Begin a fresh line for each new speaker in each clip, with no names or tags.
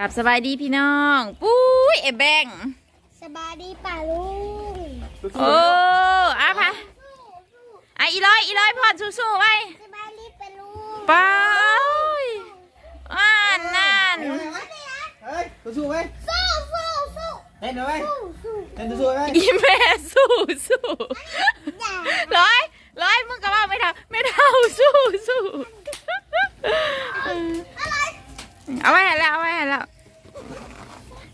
กับสบายดีพี่น้องปุ้ยเอแบง
สบายดีป่าลุง
โอ้อาพะอะอีร้อยอีร้อยพอดสู้ๆไว้
สบายดีป่าลุง
ไปอ่านนั่น
เฮ้ยสู้ๆไหม
สู้สู้สู้
เต้นหน่อยไหม
สู้สู้
เต้นสู้ๆไหม
อีแม่สู้สู้
อย่า
ร้อยร้อยมึงก็ว่าไม่เท่าไม่เท่าสู้สู้
อะไร
เอาไว้ให้แล้วเอาไว้ให้แล้ว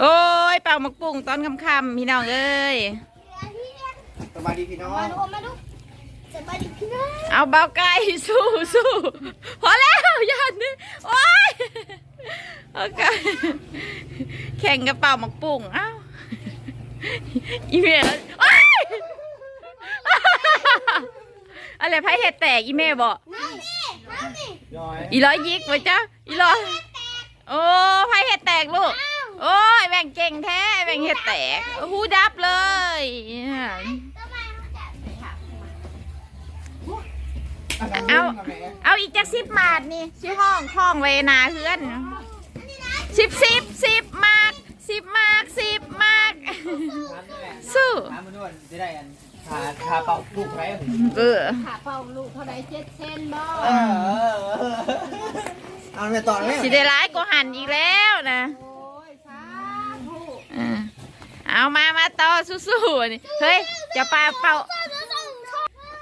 โอ้ยเป่าหมักปุ่งตอนค่ำๆพี่น้องเอ้ย
สบายดีพี่น้อง
มาดูมาดูสบายดีพี่น้อง
เอาเบาไก่สู้สู้พอแล้วอย่านึโอ้ยโอเคแข่งกระเป๋าหมักปุ่งเอ้าอีเมลโอ้ยอะไรไพ่เห็ดแตกอีเมลบอก
น้องนี่น้องนี่
ย้อย
อีร้อยยิกไว้จ้าอีร้อยโอ้ไพ่เห็ดแตกลูกโอ้ยแบ่งเก่งแท้แบ่งเห็ดแตกหูดับเลย
เอา
เอาอีกจากสิบบาทนี่ชื่อห้องห้องเวนาเพื่อนสิบสิบสิบมากสิบมากสิบมาก สู้
ถามมันด้วยจะได้อันคาคาเป่าลูกไร
เออ
ขาเป่าลูกเท่าไรเจ็ดเซนบ่
เออเอาไปต่อเลย
สิได้ร้ายก็หันอีกแล้วนะ
โอ้ยสาธุ
เออเอามามาต่อสู้ๆนี่เฮ้ยจะปาเป่า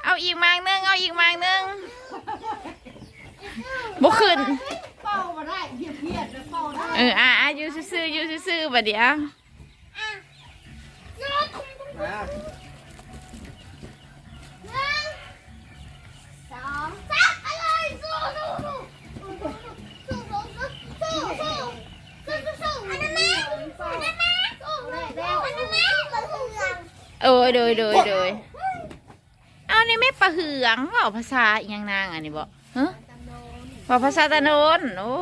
เอาอีกมางนึง เอาอีกมางนึงบุขึ้น
เป่ามาได้เพียบเพียดเป่าได้
เอออะอะอยู่ซื่อๆอยู่ซื่อๆบัดเดี๋ยวโอ้ยโดยโดยโดย นี่ไม่ประเหืองว่าภาษาอีหยังนางอันนี้บอกฮะว่าภาษาตะโนนโอ้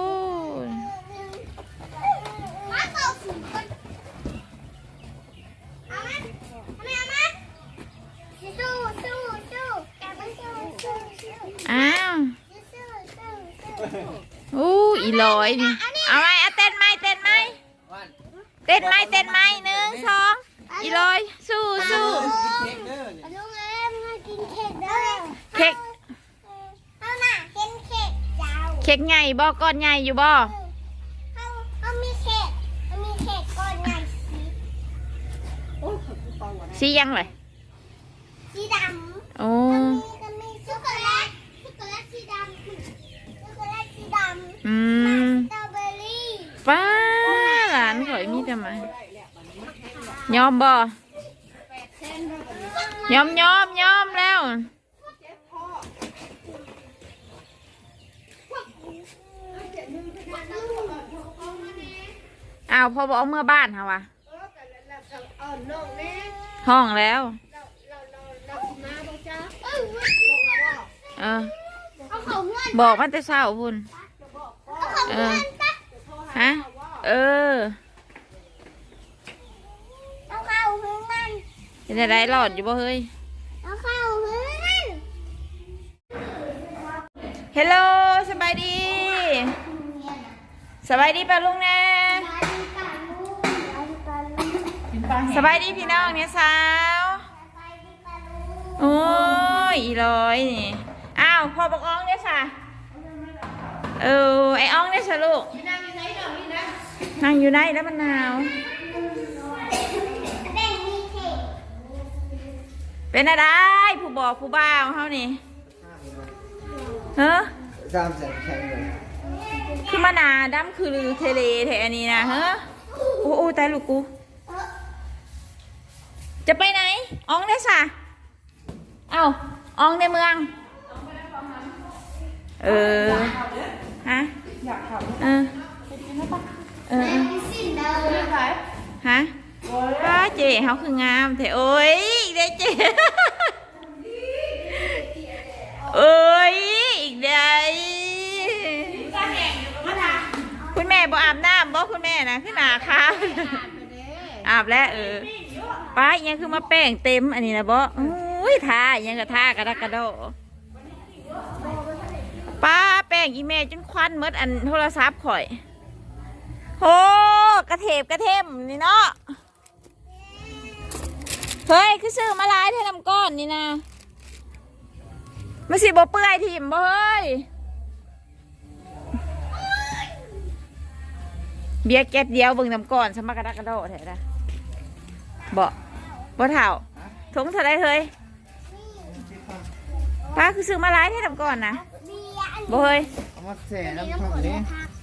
ย
อ้า
วอู้อีลอยนี่เอาไหมเอาเต้นไหมเต้นไหมเต้นไหมเต้นไหมหนึ่งสองอีลอยสู้สู้
เค้กเอา
น่ะกินเค้กเจ้า
เค้กใหญ่บ่ก้อนใหญ่อยู่บ่
เอาเอามีเค้กเอามีเค้กก้อนใหญ่สี
โอ้ยเขาเป่ามาได้
สียังเลย
สีดำ
โอ้
ก็มีก็มีช็อกโกแลตช็อกโกแลตสีดำช็อกโกแลตสีดำ
อืม
สตรอเบอรี่
ป้าหลานข่อยมีแต่มายอมบ่ยอมยอมยอมแล้ว อ้าวพอบอกเอาเมื่อบ้านเหรอวะ
เอาน้องแม่
ห้องแล้ว
เราเราเราเรามาบ่จ้า
เออ
บอกเราว่า
เออ
เอาเขาเงื่อน
บอกมันแต่เช้าพุ่น
เอาเขาเงื่อนปะ
ฮะเออ
เอาเขาเงื่อน
จะได้รอดอยู่บ่เฮ้ย
เอาเขาเงื่อน
เฮลโลสบายดี สบายดีป่ะลุงแน่ สบายดีพี่น้องเนี่ยสาวโอ้ยอีร้อยนี่อ้าวพอบอกอ้องเนี่ยสะเออไออ้องเนี่ยสะลูกนั่งอยู่ไหนแล้วมันหนาว เป็นอะไรผู้บอกผู้บ่าวเฮานี่เฮ้อ
สามแสนแข็งเลย
คือมาหนาดำคือเทเลแถอันนี้นะเฮ้อโอ้โอ้ตายลูกกู จะไปไหนอองได้สะเอ้าอองในเมือง เออ ฮะ อยากเออเออเออฮะป้าเจ๋เขาคืองามแต่โอ้ยเด้เจ๋เอ้ยอีกได้คุณแม่บ่อาบน้ำบ่คุณแม่นะขึ้นหนาค่ะอาบแล้วเออ ป้าอยังคือมาแป้งเต็มอันนี้นะบ่อุ้ยทาอยังก็ทากระดกกระโดป้าแป้งอีแม่จนควันหมดอันโทรศัพท์ข่อยโอ้ระเทบกระเทมนี่เนาะเฮ้ยคือซื้อมาลายเท่าน้ำก้อนนี่นะมันสิบ่เปื่อยถิ่มบ่เฮ้ยเบียร์แก๊สเดียวเบิ่งน้ำก้อนสมักกระดกกระโดดแท้ละบ่ บ่เท่าถุงเท่าไรเฮ้ยป้าคือซื้อมาหลายเท่าน้ำก้อนนะ
เบียร์อัน
บ่เฮ้ย
เอามาแส่น้ำท่อมนี่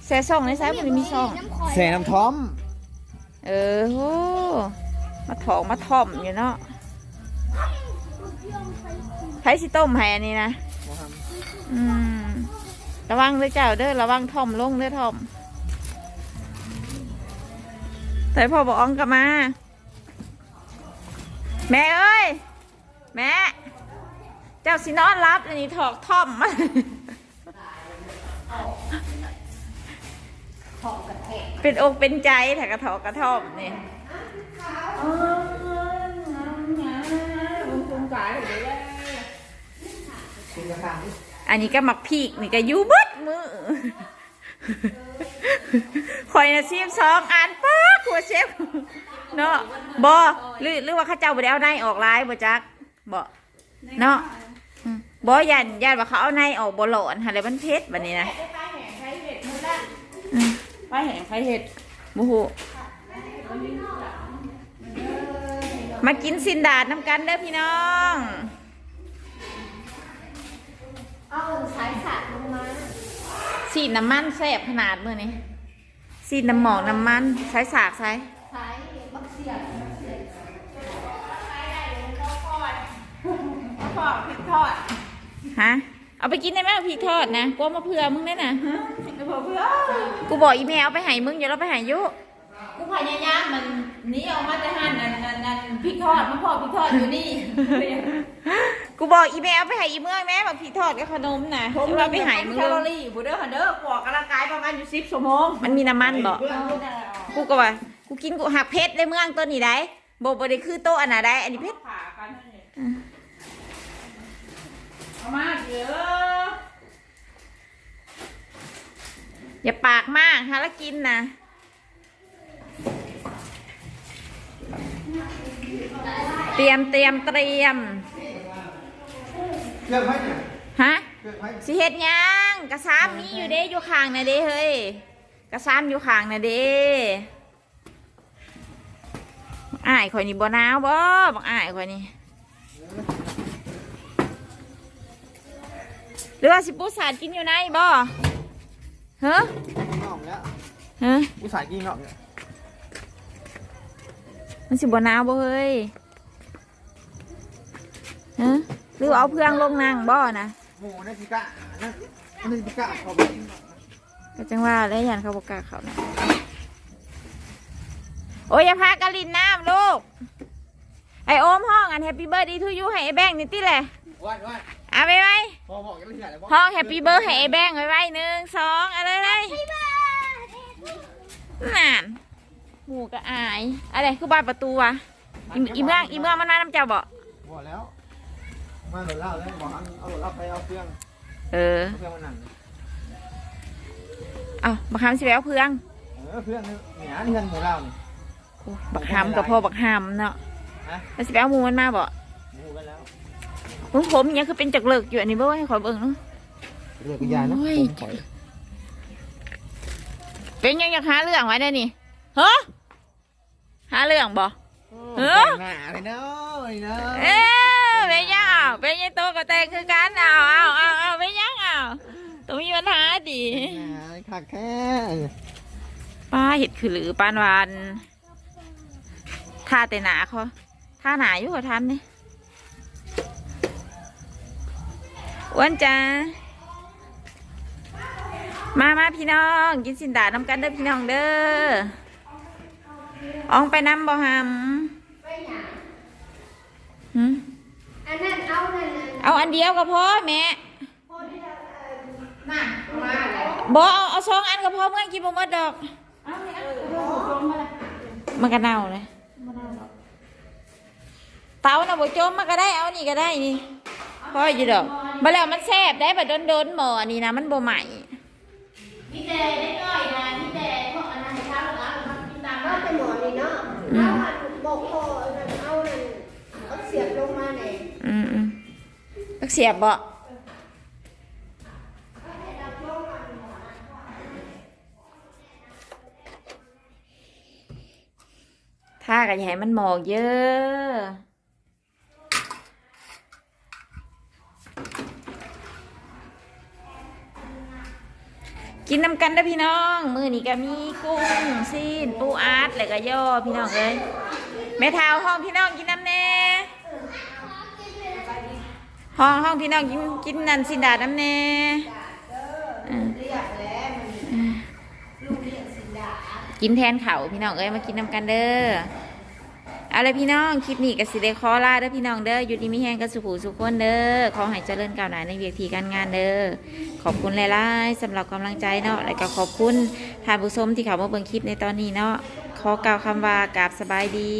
แซ่ซ่องในซ้ายมันมีซ่อง
น้ำข่อย
แส่น้ำท้อม
เออโหมาถองมาท่อมอยู่เนาะไผสิต้มให้อันนี้นะ
บ่ท
อืมระวังเด้อเจ้าเด้อระวังท่อมลงเด้อท่อมแต่พ่อบอกอองกลับมา แม่เอ้ย แม่ เจ้าสินอนรับอันนี้ถอกท่อมมาเป็นอกเป็นใจแถกระถอกกระท่อมนี่ำ
กินกระทางนี่
อันนี้ก็มักพีกนี่ก็ยูบิดมือ คอยนะซีมสองอ่านป้าหัวเชฟเนาะบอหรือหรือว่าเข้าเจ้าบ่ได้เอาในออกลายบ่จักบ่เนาะอืมบ่ยันยันว่าเขาเอาในออกบ่หลอนหาเลยมันเพชรแบบนี้นะอืมไปแห่งไฟเห็ดบูฮูมากินสินดาดน้ำกันเด้อพี่น้อง
เอาสายสาดลงมา
สีน้ำมันแซ่บขนาดมือนี้สีน้ำหมอกน้ำมันใช้สากใช้
สายบักเสีย
ทอดพริกทอดฮะเอาไปกินได้ไหมพริกทอดนะกูเอามาเผื่อมึงได้นะกูบอกอีเมลเอาไปให้มึงอย่าเราไปให้ยุ
กูพยายามมันหนี้ออกมาแต่หันนั่นนั่นนั่นพริกทอดมาพอพริกทอดอยู่นี่
กูบอกอีเมลเอาไปให้อีเมื่อยแม่บอกพริกทอดกับขนมนะจะเราไปให้มึง
แค
เล
ลอยรี่บุเด้อหันเด้อกวกกำลังกายประมาณอยู่สิบชั่วโมง
มันมีน้ำมันบอกกูก็ว่ากูกินกูหักเพชรได้เมืองตัวนี้ได้บอกบ่ได้คือโตะอันไหนได้ อันนี้เพชร
ผ่ากันเนี่ยเอามาเยอะ
อย่าปากมากฮะแล้วกินนะ เตรียมเตรียมเตรียม
เครื่องไว้เนี่ย
ฮะ
เครื่องไว้
สิเฮ็ดหยังกระซ้ำนี้อยู่เด้อยู่ข้างน่ะเด้เฮ้ยกระซ้ำอยู่ข้างน่ะเด้บักอ้ายข่อยนี่บ่หนาวบ่บักอ้ายข่อยนี่หรือว่าสิปูสาดกินอยู่ในบ่เฮ้อ
กินนอกแล้ว
เฮ้อ
อุตส่าห์กินนอกเนี่ย
มันสิบ่หนาวบ่เฮ้ยเฮ้อหรือว่าเอาเพื่องลงนั่งบ่นะ
หมูนั่นพิกะนั่นนั่นพิกะเขาไปกินนอกนะ
ก็จังว่าแล้วยันเขาบอกกล้าเขานะโอ้ยอย่าพากะลินน้ำลูก ไอโอมห้องอันแฮปปี้เบิร์ดดีทูยูให้ไอแบงค์นี่ติแหละ
วัดวัด
เอาไปไว้
พอบอกกันเลยเหรอ
ห้องแฮปปี้เบิร์ดให้ไอแบงค์ไว้ไว้หนึ่งสองอะไรเลยนั่นหมูกระอาย อะไรคือบ้านประตูวะอีอีเมืองอีเมืองมันมาน้ำเจ้าบ่
บอกแล้ว มาหลดเหล้าแล้วบอกเอาหลดเหล้าไปเอาเครื่อง
เออ
เอาเครื่องมาหนัง
เอาบักฮามสิไปเอาเพื่อง
เออเครื่องนี่เนี่ยอันนี้เครื่องหมูเหล้านี่
โอ้บักฮามกับพ่อบักฮามเนาะ
ฮะ
แล้วสิไปเอาหมูมันมาบ่
หมูกันแล้ว
มึงผมยังคือเป็นจักเลิกอยู่อันนี้บ่ให้ขอเบิ่งเนาะ
เรือกยานะ
โอ้ย
ผมปล่อย
เป็นยังอยากหาเรื่องไว้ได้นี่เฮ้หาเรื่องบ่เออ
หน้าไปเนาะไปเนาะ
เอ๊ะเป็นยังอะ เป็นยังโตกับแตงคือกันเอาเอาเอาเอาเป็นยังเอะตัวมีปัญหาดิ
ขาดแค่
ป้าเห็ดคือหรือปานวานท่าแต่หนาเขาท่าหนาอยู่เขาทำนี่อ้วนจ้ามามาพี่น้อง กินสินดาน้ำกันเด้อพี่น้องเด้ออองไปน้ำบ่หำ
ไปหยัง
หืม
อันนั้นเอานั่นน่ะ
เอาอันเดียวก็พอแม่
พอที่เราเอ่อ
มามาแล้ว
บอเอาเอาสองอันก็พอเมื่อกี้บ่หมดดอก
เอาเนี่ยเอาลงมาเลย
มันก็เน่าเลยเตาน่ะบ่จมมันก็ได้เอานี่ก็ได้นี่พออยู่ดอกบ่แล้วมันแซ่บได้บ่โดนๆหม้อนี่นะมันบ่ใหม่
พี่แต่ได้ก้อยนะพี่แต่พวกอันนั้นเช้าแล้วมันกินตาม
เอ
เอาหันบอกพ่อนั่นเอานั่นเอาเสียบลงมาเนี่ย
อืมอืมตัก เสียบบ่ถ้าก็อย่าให้มันหมอกเยอะกินน้ำกันเด้พี่น้อง มือนี้ก็มีกุ้งซีนปูอาร์ตแล้วก็ย่อพี่น้องเอ้ยแม่เท้าห้องพี่น้องกินน้ำแน่ ห้องห้องพี่น้องกินกินนันสินดาน้ำแน่อืมกินแทนเขาพี่น้องเอ้ยมากินน้ำกันเด้อเอาเลยพี่น้องคลิปนี้ก็สิได้ขอลาเด้อพี่น้องเด้ออยู่ดีมีแห้งกันสุขูสุขคนเด้อขอให้เจริญก้าวหน้าในเวียทีการงานเด้อขอบคุณหลายๆสำหรับกำลังใจเนาะแล้วก็ขอบคุณท่านผู้ชมที่เขามาเบิ่งคลิปในตอนนี้เนาะขอกล่าวคำว่ากราบสบายดี